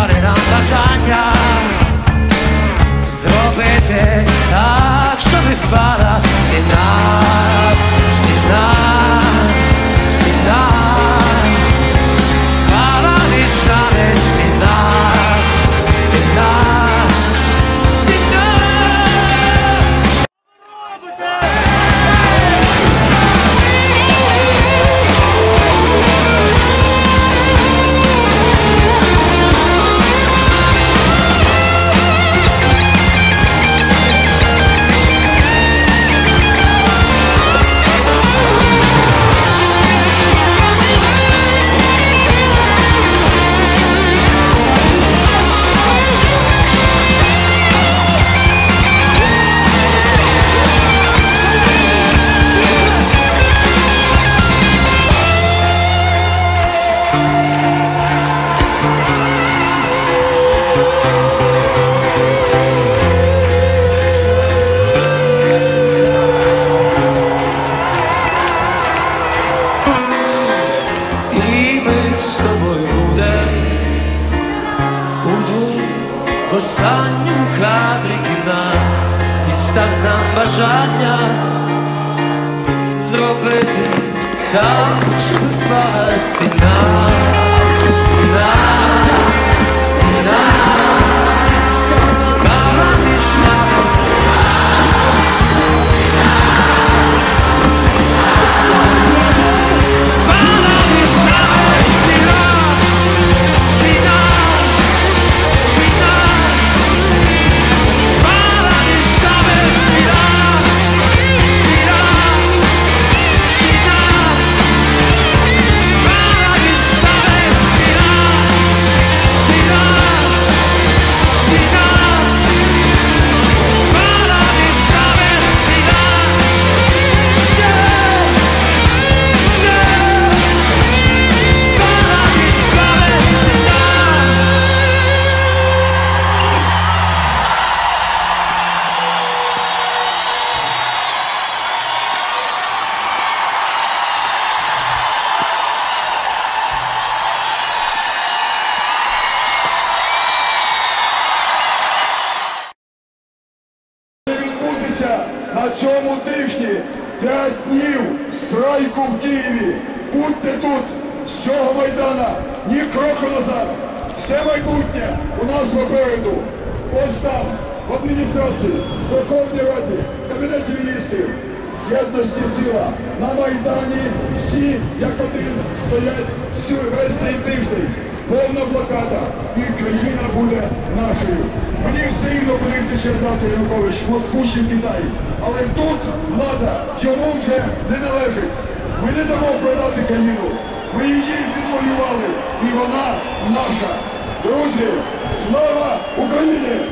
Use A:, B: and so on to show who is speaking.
A: стане нам бажання зробити так, щоб впала стіна. Останньому кадрі кіна і став нам бажання зробити так, щоб впала
B: на цьому тижні 5 днів страйку в Києві. Будьте тут з цього майдана, ні кроку назад. Все майбутнє у нас попереду. Ось там, в адміністрації, Верховній Раді, Кабінеті міністрів. Єдності сила. На Майдані всі як один стоять всю весь цей тиждень. Повна блокада. І країна буде нашою. Мені все рівно подивитися завтра Янукович, Москву чи Китай. Але тут влада йому вже не належить. Ми не дамо продати країну. Ми її відвоювали. І вона наша. Друзі, слава Україні!